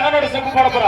అన్నడు సిగ్గుపడకురా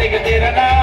think you did enough.